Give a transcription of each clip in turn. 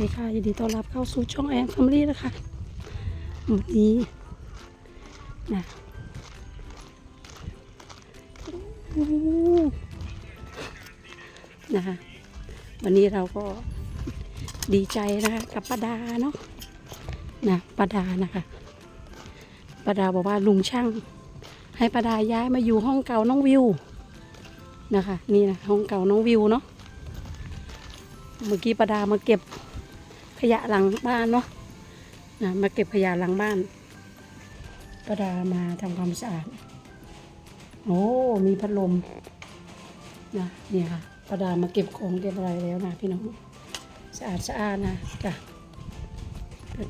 ดีค่ะยินดีต้อนรับเข้าสู่ช่องแอนฟ m มลี่นะคะวันนี้นะนะคะวันนี้เราก็ดีใจนะคะกับป้าดาเนาะนะป้าดานะคะป้าดาบอกว่าลุงช่าง ให้ป้าดาย้ายมาอยู่ห้องเก่าน้องวิวนะคะ นี่นะห้องเก่าน้องวิวเนาะเมื่อกี้ประดามาเก็บ ขยะหลังบ้านเนาะนะมาเก็บขยะหลังบ้านประดามาทำความสะอาด โอ้ มีพัดลมนะเนี่ยค่ะประดามาเก็บของเก็บอะไรแล้วนะพี่น้องสะอาดสะอาดนะจ้ะ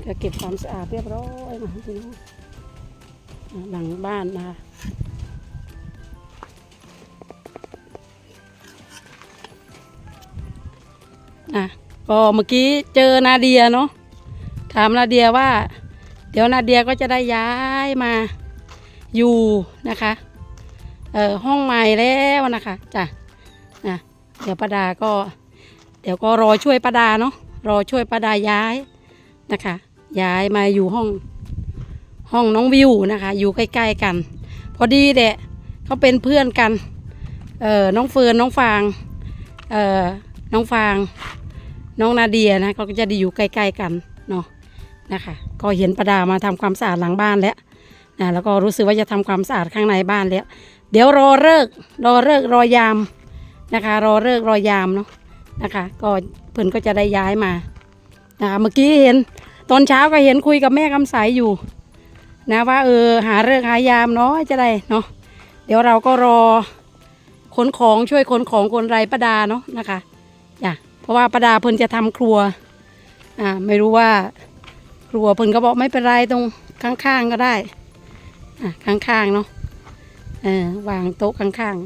จะเก็บความสะอาดเรียบร้อยนะพี่น้องหลังบ้านนะนะ ก็เมื่อกี้เจอนาเดียเนาะถามนาเดียว่า เดี๋ยวนาเดียก็จะได้ย้ายมาอยู่นะคะเอ่อห้องใหม่แล้วนะคะจ้ะนะเดี๋ยวป้าดาก็ เดี๋ยวก็รอช่วยป้าดาเนาะรอช่วยป้าดาย้ายนะคะ ย้ายมาอยู่ห้องห้องน้องวิวนะคะ อยู่ใกล้ๆกัน พอดีแหละเขาเป็นเพื่อนกันเอ่อน้องเฟิร์นน้องฟางเอ่อน้องฟาง น้องนาเดียนะเขาก็จะได้อยู่ใกล้ๆกันเนาะนะคะก็เห็นประดามาทำความสะอาดหลังบ้านแล้วนะแล้วก็รู้สึกว่าจะทำความสะอาดข้างในบ้านแล้ว เดี๋ยวรอเลิกรอเลิกรอยามนะคะ รอเลิกรอยามเนาะนะคะก็เพิ่นก็จะได้ย้ายมานะคะเมื่อกี้เห็นตอนเช้าก็เห็นคุยกับแม่คำใสอยู่นะว่าเออหาเลิกษ์หายามเนาะจะได้เนาะเดี๋ยวเราก็รอขนของช่วยขนของคนไรประดาเนาะนะคะจ้ะ เพราะว่าประดาเพิ่นจะทำครัว อ่า ไม่รู้ว่า ครัวเพิ่นก็บอกไม่เป็นไรตรงข้างๆก็ได้ อะข้างๆเนาะเออวางโต๊ะข้าง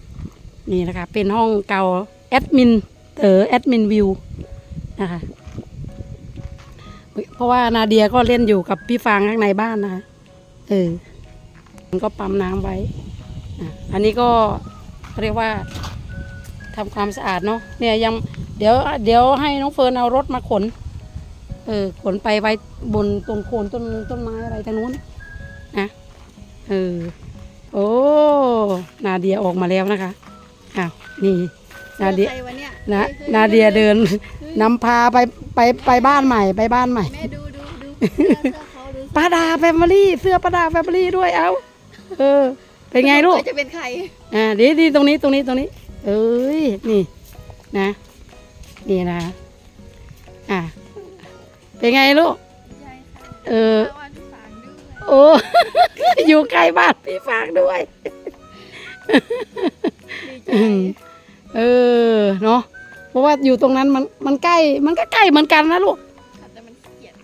ๆ นี่นะคะ เป็นห้องเก่าแอดมินเต๋อแอดมินวิวนะคะเพราะว่านาเดียก็เล่นอยู่กับพี่ฟางข้างในบ้านนะคะเออมันก็ปั๊มน้ำไว้ อันนี้ก็เรียกว่าทำความสะอาดเนาะเนี่ยยัง เดี๋ยวเดี๋ยวให้น้องเฟิร์นเอารถมาขน เออขนไปไว้บนตรงโคนต้นต้นไม้อะไรทางนู้นนะเออโอ้นาเดียออกมาแล้วนะคะอ้าวนี่นาเดียใครวะเนี่ยนะเฮ้ยนาเดียเดินนำพาไปไปไปบ้านใหม่ไปบ้านใหม่แม่ดูดูดูเสื้อเสื้อเขาดูป้าดาแฟมิลี่เสื้อป้าดาแฟมิลี่ด้วยเอาเออ เป็นไงลูกจะเป็นใครอ่าดีดีตรงนี้ตรงนี้ตรงนี้ เอ้ยนี่นะ นี่นะ อ่าเป็นไงลูกเออโอ้อยู่ใกล้บ้านพี่ฝากด้วยเออเนาะเพราะว่าอยู่ตรงนั้นมันมันใกล้ มันก็ใกล้เหมือนกันนะลูกแต่มันเกียจ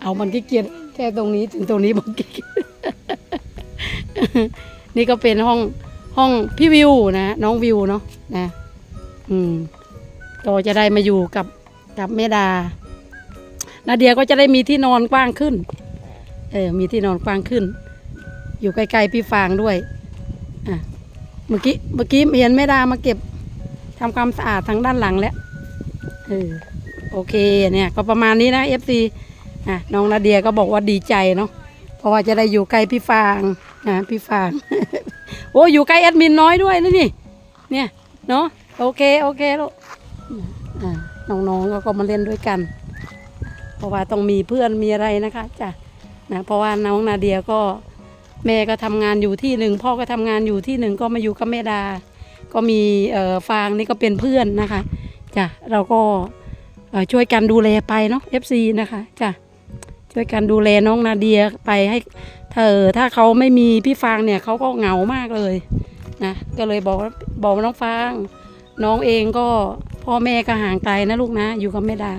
เอามันขี้เกียจแค่ตรงนี้ถึงตรงนี้บอกขี้เกียจนี่ก็เป็นห้องห้องพี่วิวนะน้องวิวเนาะนะ อืม ก็จะได้มาอยู่กับกับแม่ดานาเดียก็จะได้มีที่นอนกว้างขึ้น เออ มีที่นอนกว้างขึ้น อยู่ใกล้ๆพี่ฟางด้วย อะ เมื่อกี้ เมื่อกี้เห็นแม่ดามาเก็บทำความสะอาดทางด้านหลังแล้ว เออ โอเค เนี่ย ก็ประมาณนี้นะเอฟซีอะ น้องนาเดียก็บอกว่าดีใจเนาะ เพราะว่าจะได้อยู่ใกล้พี่ฟางนะพี่ฟาง โอ้ อยู่ใกล้แอดมินน้อยด้วยนะนี่ เนี่ย เนาะ โอเค โอเคลูก น้องๆก็ก็มาเล่นด้วยกัน เพราะว่าต้องมีเพื่อนมีอะไรนะคะจ้ะนะเพราะว่าน้องนาเดียก็แม่ก็ทำงานอยู่ที่หนึ่งพ่อก็ทำงานอยู่ที่หนึ่งก็มาอยู่กับแม่ดา ก็มีฟางนี่ก็เป็นเพื่อนนะคะจ้ะเราก็ช่วยกันดูแลไปเนาะ FC นะคะจ้ะช่วยกันดูแลน้องนาเดียไปให้เธอถ้าเขาไม่มีพี่ฟางเนี่ยเขาก็เหงามากเลยนะก็เลยบอกบอกน้องฟาง น้องเองก็ พ่อแม่ก็ห่างไกลนะลูกนะ อยู่กับแม่ดา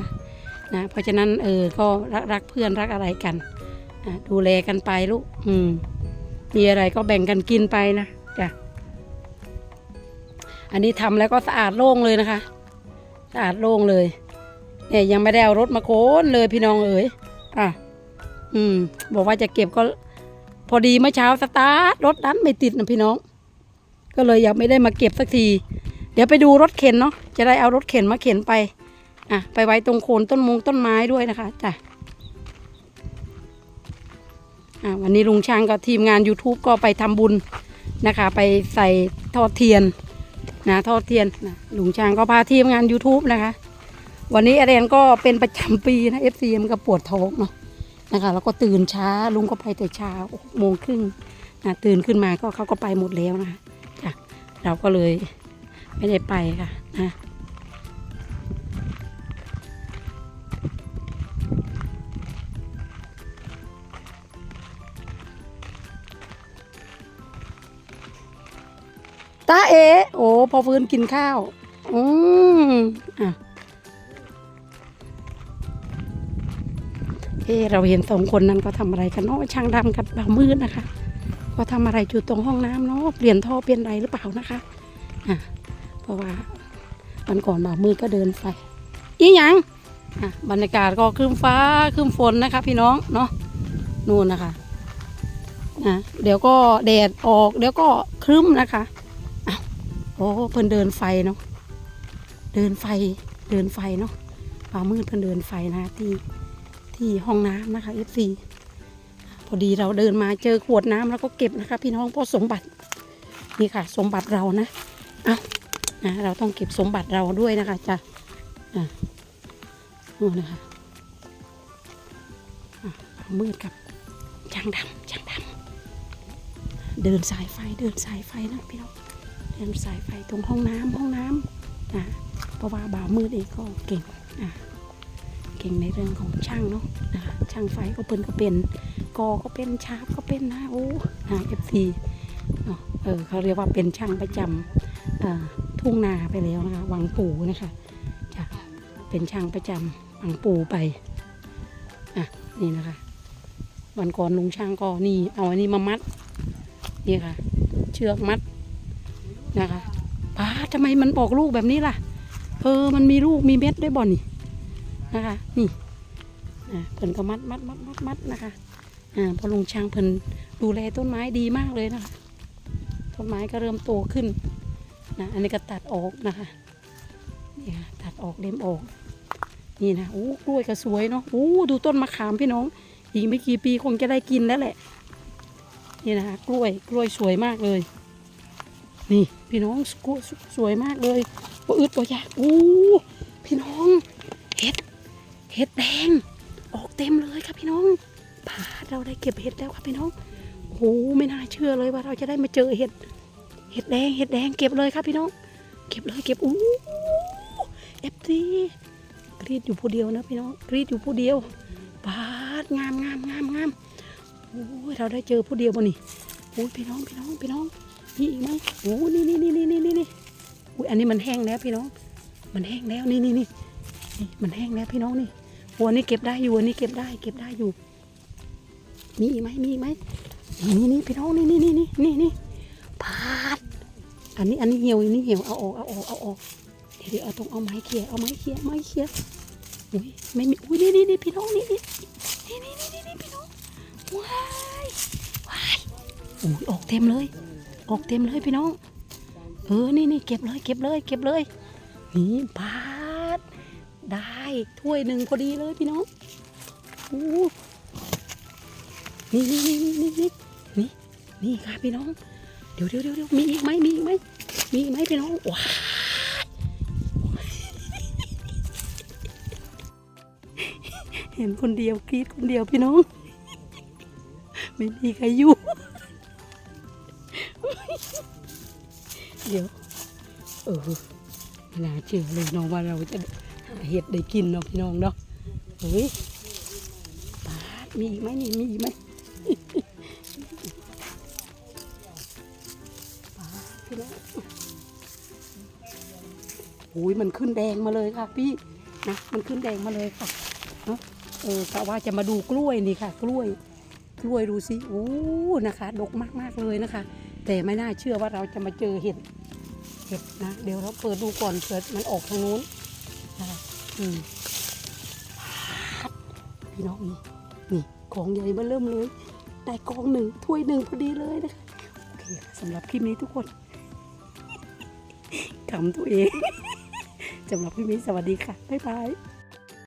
นะเพราะฉะนั้นเออก็รักรักเพื่อนรักอะไรกันอะดูแลกันไปลูกอืมมีอะไรก็แบ่งกันกินไปนะจ้ะอันนี้ทำแล้วก็สะอาดโล่งเลยนะคะ สะอาดโล่งเลยเนี่ยยังไม่ได้เอารถมาโค้นเลยพี่น้องเอ๋ยอะอืม บอกว่าจะเก็บก็ พอดีเมื่อเช้าสตาร์ทรถนั้นไม่ติดนะพี่น้อง ก็เลยยังไม่ได้มาเก็บสักที เดี๋ยวไปดูรถเข็นเนาะจะได้เอารถเข็นมาเข็นไปอะไปไว้ตรงโคนต้นมงต้นไม้ด้วยนะคะจ้ะอะวันนี้ลุงช่างกับทีมงาน YouTube ก็ไปทำบุญนะคะ ไปใส่ทอดเทียนนะทอดเทียนนะลุงช่างก็พาทีมงาน YouTube นะคะ วันนี้อาเรนก็เป็นประจำปีนะ FC มันก็ปวดท้องเนาะนะคะแล้วก็ตื่นช้าลุงก็ไปแต่เช้าหกโมงครึ่งนะตื่นขึ้นมาก็เขาก็ไปหมดแล้วนะคะจ้ะเราก็เลย ไม่ได้ไปค่ะนะตาเอ โอ้ พอฟื้นกินข้าว อืมอะเอ เราเห็นสองคนนั้นก็ทำอะไรกันเนาะช่างดำกับบ่าวมืดนะคะ ก็ทำอะไรอยู่ตรงห้องน้ำเนาะ เปลี่ยนท่อเปลี่ยนอะไรหรือเปล่านะคะ อะ ราะว่าวันก่อนบ่าวมืดก็เดินไปอีหยังบรรยากาศก็ครึ้มฟ้าครึ้มฝนนะคะ พี่น้องเนาะนู่นนะคะอะเดี๋ยวก็แดดออก เดี๋ยวก็ครึ้มนะคะโอ้เพิ่นเดินไฟเนาะเดินไฟเดินไฟเนาะป่ามืดเพิ่นเดินไฟนะที่ที่ห้องน้ำนะคะ FC พอดีเราเดินมาเจอขวดน้ำแล้วก็เก็บนะคะ พี่น้องเพราะสมบัตินี่ค่ะ สมบัติเรานะเอา นะเราต้องเก็บสมบัติเราด้วยนะคะจ้ะอะนู่นนะคะมืดกับช่างดำช่างดำเดินสายไฟเดินสายไฟนะพี่น้องเดินสายไฟตรงห้องน้ำห้องน้ำนะเพราะว่าบ่าวมืดเองก็เก่งอะเก่งในเรื่องของช่างเนาะนะคะช่างไฟก็เป็นก็เป็นกอก็เป็นชาร์ปก็เป็นนะโอ้นะเอฟซีเนาะเออเขาเรียกว่าเป็นช่างประจำอ่า ทุ่งนาไปแล้วนะคะวังปูนะคะจะเป็นช่างประจำวังปูไปอะนี่นะคะ วันก่อนลุงช่างก็นี่ เอาอันนี้มามัดนี่ค่ะ เชือกมัดนะคะป้าทำไมมันออกลูกแบบนี้ล่ะเออมันมีลูกมีเม็ดด้วยบ่อนี่นะคะ นี่อ่าเพิ่นก็มัดมัดมัดมัดมัดนะคะอ่าพอลุงช่างเพิ่นดูแลต้นไม้ดีมากเลยนะคะต้นไม้ก็เริ่มโตขึ้น นะอันนี้ก็ตัดออกนะคะนี่ค่ะตัดออกเล็มออก นี่นะโอ้กล้วยก็สวยเนาะโอ้ดูต้นมะขามพี่น้อง อีกไม่กี่ปีคงจะได้กินแล้วแหละ นี่นะคะกล้วยกล้วยสวยมากเลย นี่พี่น้องสกสสวยมากเลยว่าอึดตัวยากอู้พี่น้องเห็ดเห็ดแดงออกเต็มเลยครับพี่น้องพาเราได้เก็บเห็ดแล้วครับพี่น้องโอ้ไม่น่าเชื่อเลยว่าเราจะได้มาเจอเห็ด เห็ดแดงเห็ดแดงเก็บเลยครับพี่น้อง เก็บเลยเก็บอู้เอฟซีกรีดอยู่ผู้เดียวนะพี่น้องกรีดอยู่ผู้เดียวปาดงามงามงามงามโอ้ยเราได้เจอผู้เดียวบ่นี่โอ้ยพี่น้องพี่น้องพี่น้องมีอีกไหมโอ้นี่นี่นี่นี่นี่นี่นี่อุ้ยอันนี้มันแห้งแล้วพี่น้อง มันแห้งแล้วนี่นี่นี่นี่มันแห้งแล้วพี่น้องนี่โอ้อันนี้เก็บได้อยู่อันนี้เก็บได้ เก็บได้อยู่ มีอีกไหมมีอีกไหมนี่นี่นี่พี่น้องนี่นี่นี่นี่นี่นี่ อันนี้อันนี้เหี่ยวอันนี้เหี่ยวเอาออกเอาออกเอาออกเดี๋ยวเดี๋ยวเอาตรงเอาไม้เขี่ยเอาไม้เขี่ยไม้เขี่ยอุ้ยไม่มีอุ้ยนี่นี่นี่พี่น้องนี่นี่นี่นี่นี่นี่พี่น้องว้ายว้ายอุ้ยออกเต็มเลย ออกเต็มเลยพี่น้อง เออนี่นี่เก็บเลยเก็บเลยเก็บเลยนี่บาทได้ถ้วยหนึ่งพอดีเลยพี่น้องอู้นี่นี่นี่นี่นี่นี่นี่ค่ะพี่น้อง เดี๋ยวเดี๋ยวเดี๋ยวมีอีกไหมมีอีกไหมมีอีกไหมพี่น้องว้าเห็นคนเดียวกรีดคนเดียวพี่น้อง ไม่มีใครอยู่ เดี๋ยว เออไม่น่าเชื่อเลยน้องว่าเราจะหาเห็ดได้กินเนาะพี่น้องเนาะเฮ้ยปาดมีอีกไหมนี่มีอีกไหม พี่น้องโอ้ยมันขึ้นแดงมาเลยค่ะ พี่นะมันขึ้นแดงมาเลยค่ะเนาะเออกะว่าจะมาดูกล้วยนี่ค่ะ กล้วย กล้วยดูสิโอ้นะคะดกมากๆเลยนะคะ แต่ไม่น่าเชื่อว่าเราจะมาเจอเห็ดเห็ดนะเดี๋ยวเราเปิดดูก่อนเผื่อมันออกทางนู้นนะคะอืมพี่น้องนี่นี่กองใหญ่มาเริ่มเลยได้กองหนึ่งถ้วยหนึ่งพอดีเลยนะคะโอเคสำหรับคลิปนี้ทุกคน ขำตัวเองสำหรับพี่มิสวัสดีค่ะ บ๊ายบาย